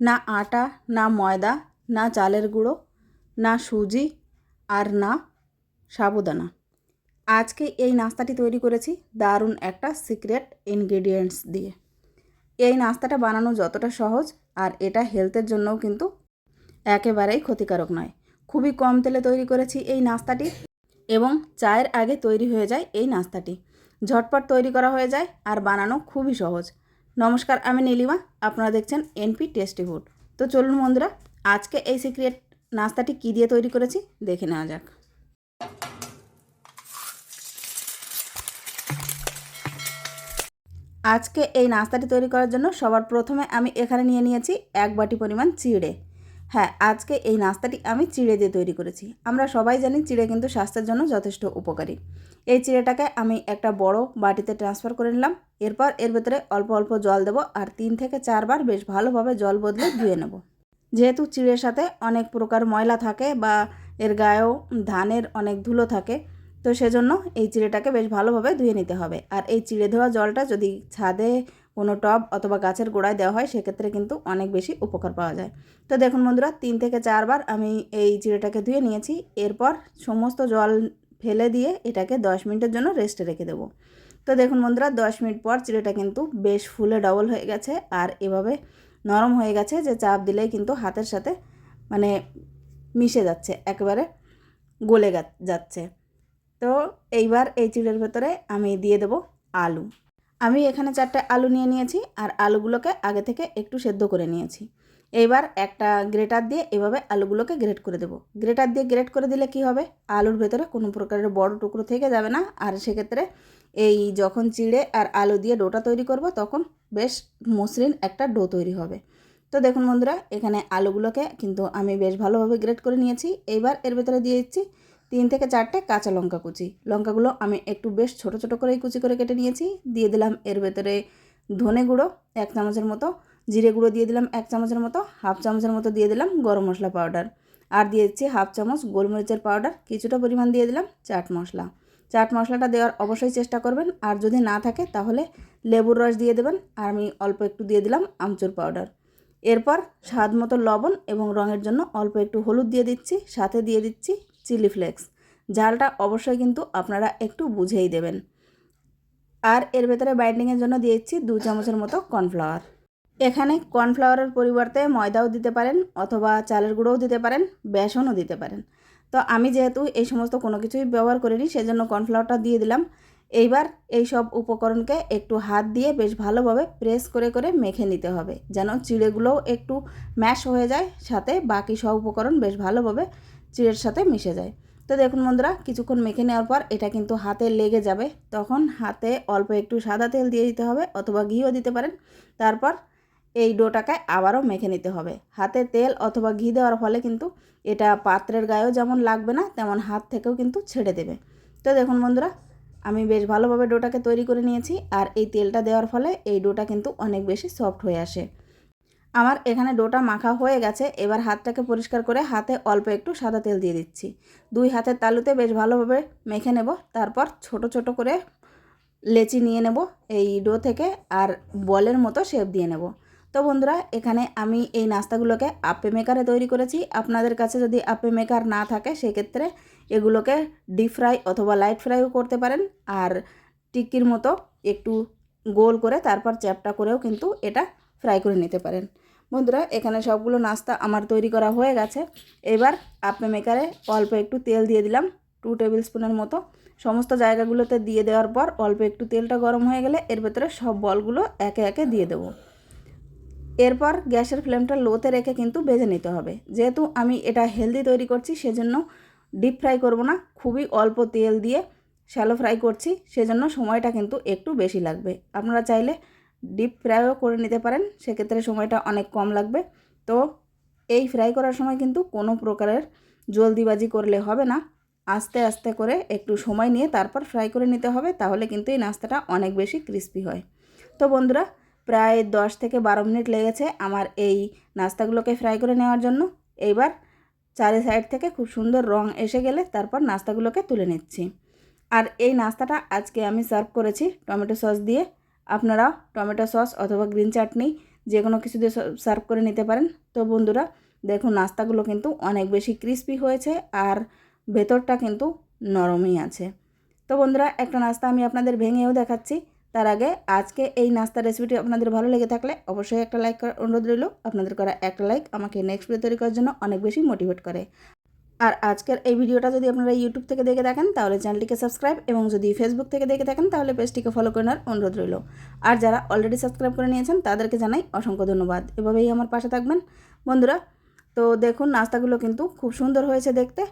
না আটা, না ময়দা, না চালের গুঁড়ো, না সুজি আর না সাবুদানা। আজকে এই নাস্তাটি তৈরি করেছি দারুণ একটা সিক্রেট ইনগ্রেডিয়েন্টস দিয়ে। এই নাস্তাটা বানানো যতটা সহজ আর এটা হেলথের জন্যও কিন্তু একেবারেই ক্ষতিকারক নয়। খুবই কম তেলে তৈরি করেছি এই নাস্তাটি এবং চায়ের আগে তৈরি হয়ে যায় এই নাস্তাটি। ঝটপট তৈরি করা হয়ে যায় আর বানানো খুবই সহজ। নমস্কার, আমি নীলিমা। আপনারা দেখছেন এনপি টেস্টি ফুড। তো চলুন বন্ধুরা, আজকে এই সিক্রেট নাস্তাটি কী দিয়ে তৈরি করেছি দেখে নেওয়া যাক। আজকে এই নাস্তাটি তৈরি করার জন্য সবার প্রথমে আমি এখানে নিয়ে নিয়েছি এক বাটি পরিমাণ চিড়ে। হ্যাঁ আজকে এই নাস্তাটি আমি চিড়ে দিয়ে তৈরি করেছি। আমরা সবাই জানি চিড়ে কিন্তু স্বাস্থ্যের জন্য যথেষ্ট উপকারী। এই চিড়েটাকে আমি একটা বড় বাটিতে ট্রান্সফার করে নিলাম। এরপর এর ভেতরে অল্প অল্প জল দেবো আর তিন থেকে চারবার বেশ ভালোভাবে জল বদলে ধুয়ে নেব। যেহেতু চিড়ের সাথে অনেক প্রকার ময়লা থাকে বা এর গায়েও ধানের অনেক ধুলো থাকে, তো সেজন্য এই চিড়েটাকে বেশ ভালোভাবে ধুয়ে নিতে হবে। আর এই চিড়ে ধোয়া জলটা যদি ছাদে কোনো টব অথবা গাছের গোড়ায় দেওয়া হয়, সেক্ষেত্রে কিন্তু অনেক বেশি উপকার পাওয়া যায়। তো দেখুন বন্ধুরা, তিন থেকে চারবার আমি এই চিড়েটাকে ধুয়ে নিয়েছি। এরপর সমস্ত জল ফেলে দিয়ে এটাকে দশ মিনিটের জন্য রেস্টে রেখে দেবো। তো দেখুন বন্ধুরা, দশ মিনিট পর চিড়েটা কিন্তু বেশ ফুলে ডবল হয়ে গেছে আর এভাবে নরম হয়ে গেছে যে চাপ দিলেই কিন্তু হাতের সাথে মানে মিশে যাচ্ছে, একেবারে গলে যাচ্ছে। তো এইবার এই চিড়ের ভেতরে আমি দিয়ে দেব আলু। আমি এখানে চারটে আলু নিয়ে নিয়েছি আর আলুগুলোকে আগে থেকে একটু সেদ্ধ করে নিয়েছি। এইবার একটা গ্রেটার দিয়ে এভাবে আলুগুলোকে গ্রেট করে দেবো। গ্রেটার দিয়ে গ্রেট করে দিলে কি হবে? আলুর ভেতরে কোনো প্রকারের বড় টুকরো থেকে যাবে না। আর সেক্ষেত্রে এই যখন চিড়ে আর আলু দিয়ে ডোটা তৈরি করব, তখন বেশ মসৃণ একটা ডো তৈরি হবে। তো দেখুন বন্ধুরা, এখানে আলুগুলোকে কিন্তু আমি বেশ ভালোভাবে গ্রেট করে নিয়েছি। এইবার এর ভেতরে দিয়ে দিচ্ছি তিন থেকে চারটে কাঁচা লঙ্কা কুচি। লঙ্কাগুলো আমি একটু বেশ ছোট ছোট করেই কুচি করে কেটে নিয়েছি। দিয়ে দিলাম এর ভেতরে ধনে গুঁড়ো, এক চামচের মতো জিরে গুঁড়ো দিয়ে দিলাম এক চামচের মতো, হাফ চামচের মতো দিয়ে দিলাম গরম মশলা পাউডার। আর দিয়ে দিচ্ছি হাফ চামচ গোলমরিচের পাউডার, কিছুটা পরিমাণ দিয়ে দিলাম চাট মশলা। চাট মশলাটা দেওয়ার অবশ্যই চেষ্টা করবেন, আর যদি না থাকে তাহলে লেবুর রস দিয়ে দেবেন, আর আমি অল্প একটু দিয়ে দিলাম আমচুর পাউডার। এরপর স্বাদ মতো লবণ এবং রঙের জন্য অল্প একটু হলুদ দিয়ে দিচ্ছি, সাথে দিয়ে দিচ্ছি চিলি ফ্লেক্স। ঝালটা অবশ্যই কিন্তু আপনারা একটু বুঝেই দেবেন। আর এর ভেতরে বাইন্ডিংয়ের জন্য দিয়েছি দু চামচের মতো কর্নফ্লাওয়ার। এখানে কর্নফ্লাওয়ারের পরিবর্তে ময়দাও দিতে পারেন অথবা চালের গুঁড়োও দিতে পারেন, বেসনও দিতে পারেন। তো আমি যেহেতু এই সমস্ত কোনো কিছুই ব্যবহার করিনি, সেজন্য কর্নফ্লাওয়ারটা দিয়ে দিলাম। এইবার এই সব উপকরণকে একটু হাত দিয়ে বেশ ভালোভাবে প্রেস করে করে মেখে নিতে হবে, যেন চিড়েগুলোও একটু ম্যাশ হয়ে যায়, সাথে বাকি সব উপকরণ বেশ ভালোভাবে চিড়ের সাথে মিশে যায়। তো দেখুন বন্ধুরা, কিছুক্ষণ মেখে নেওয়ার পর এটা কিন্তু হাতে লেগে যাবে। তখন হাতে অল্প একটু সাদা তেল দিয়ে দিতে হবে অথবা ঘিও দিতে পারেন। তারপর এই ডোটাকে আবারও মেখে নিতে হবে। হাতে তেল অথবা ঘি দেওয়ার ফলে কিন্তু এটা পাত্রের গায়েও যেমন লাগবে না, তেমন হাত থেকেও কিন্তু ছেড়ে দেবে। তো দেখুন বন্ধুরা, আমি বেশ ভালোভাবে ডোটাকে তৈরি করে নিয়েছি আর এই তেলটা দেওয়ার ফলে এই ডোটা কিন্তু অনেক বেশি সফট হয়ে আসে। আমার এখানে ডোটা মাখা হয়ে গেছে, এবার হাতটাকে পরিষ্কার করে হাতে অল্প একটু সাদা তেল দিয়ে দিচ্ছি। দুই হাতের তালুতে বেশ ভালোভাবে মেখে নেব, তারপর ছোট ছোট করে লেচি নিয়ে নেব, এই ডো থেকে, আর বলের মতো শেপ দিয়ে নেব। তো বন্ধুরা, এখানে আমি এই নাস্তাগুলোকে আপে মেকারে তৈরি করেছি। আপনাদের কাছে যদি আপে মেকার না থাকে, সেক্ষেত্রে এগুলোকে ডিপ ফ্রাই অথবা লাইট ফ্রাইও করতে পারেন। আর টিক্কির মতো একটু গোল করে তারপর চ্যাপটা করেও কিন্তু এটা ফ্রাই করে নিতে পারেন। বন্ধুরা, এখানে সবগুলো নাস্তা আমার তৈরি করা হয়ে গেছে। এবার আপে মেকারে অল্প একটু তেল দিয়ে দিলাম। টু টেবিল স্পুনের মতো। সমস্ত জায়গাগুলোতে দিয়ে দেওয়ার পর অল্প একটু তেলটা গরম হয়ে গেলে এর ভেতরে সব বলগুলো একে একে দিয়ে দেবো। এরপর গ্যাসের ফ্লেমটা লোতে রেখে কিন্তু বেজে নিতে হবে। যেহেতু আমি এটা হেলদি তৈরি করছি, সেজন্য ডিপ ফ্রাই করব না। খুবই অল্প তেল দিয়ে শ্যালো ফ্রাই করছি, সেজন্য সময়টা কিন্তু একটু বেশি লাগবে। আপনারা চাইলে ডিপ ফ্রাইও করে নিতে পারেন, সেক্ষেত্রে সময়টা অনেক কম লাগবে। তো এই ফ্রাই করার সময় কিন্তু কোনো প্রকারের জলদিবাজি করলে হবে না। আস্তে আস্তে করে একটু সময় নিয়ে তারপর ফ্রাই করে নিতে হবে, তাহলে কিন্তু এই নাস্তাটা অনেক বেশি ক্রিস্পি হয়। তো বন্ধুরা প্রায় দশ থেকে বারো মিনিট লেগেছে আমার এই নাস্তাগুলোকে ফ্রাই করে নেওয়ার জন্য। এইবার চারি সাইড থেকে খুব সুন্দর রং এসে গেলে তারপর নাস্তাগুলোকে তুলে নিচ্ছি। আর এই নাস্তাটা আজকে আমি সার্ভ করেছি টমেটো সস দিয়ে। আপনারা টমেটো সস অথবা গ্রিন চাটনি যে কোনো কিছু দিয়ে সার্ভ করে নিতে পারেন। তো বন্ধুরা, দেখুন নাস্তাগুলো কিন্তু অনেক বেশি ক্রিস্পি হয়েছে আর ভেতরটা কিন্তু নরমই আছে। তো বন্ধুরা, একটা নাস্তা আমি আপনাদের ভেঙেও দেখাচ্ছি। তার আগে আজকে এই নাস্তা রেসিপিটি আপনাদের ভালো লেগে থাকলে অবশ্যই একটা লাইক করার অনুরোধ রইল। আপনাদের করা একটা লাইক আমাকে নেক্সট ভিডিও তৈরি করার জন্য অনেক বেশি মোটিভেট করে। আর আজকের এই ভিডিওটা যদি আপনারা ইউটিউব থেকে দেখে থাকেন, তাহলে চ্যানেলটিকে সাবস্ক্রাইব এবং যদি ফেসবুক থেকে দেখে থাকেন, তাহলে পেজটিকে ফলো করে নেওয়ার অনুরোধ রইল। আর যারা অলরেডি সাবস্ক্রাইব করে নিয়েছেন, তাদেরকে জানাই অসংখ্য ধন্যবাদ। এভাবেই আমার পাশে থাকবেন। বন্ধুরা, তো দেখুন, নাস্তাগুলো কিন্তু খুব সুন্দর হয়েছে দেখতে।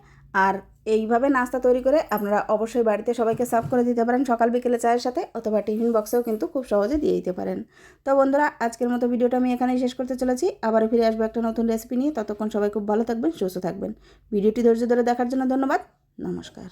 আর এইভাবে নাস্তা তৈরি করে আপনারা অবশ্যই বাড়িতে সবাইকে সার্ভ করে দিতে পারেন সকাল বিকেলে চায়ের সাথে অথবা টিফিন বক্সেও কিন্তু খুব সহজে দিয়ে দিতে পারেন। তো বন্ধুরা, আজকের মতো ভিডিওটা আমি এখানেই শেষ করতে চলেছি। আবারও ফিরে আসব একটা নতুন রেসিপি নিয়ে। ততক্ষণ সবাই খুব ভালো থাকবেন, সুস্থ থাকবেন। ভিডিওটি ধৈর্য ধরে দেখার জন্য ধন্যবাদ। নমস্কার।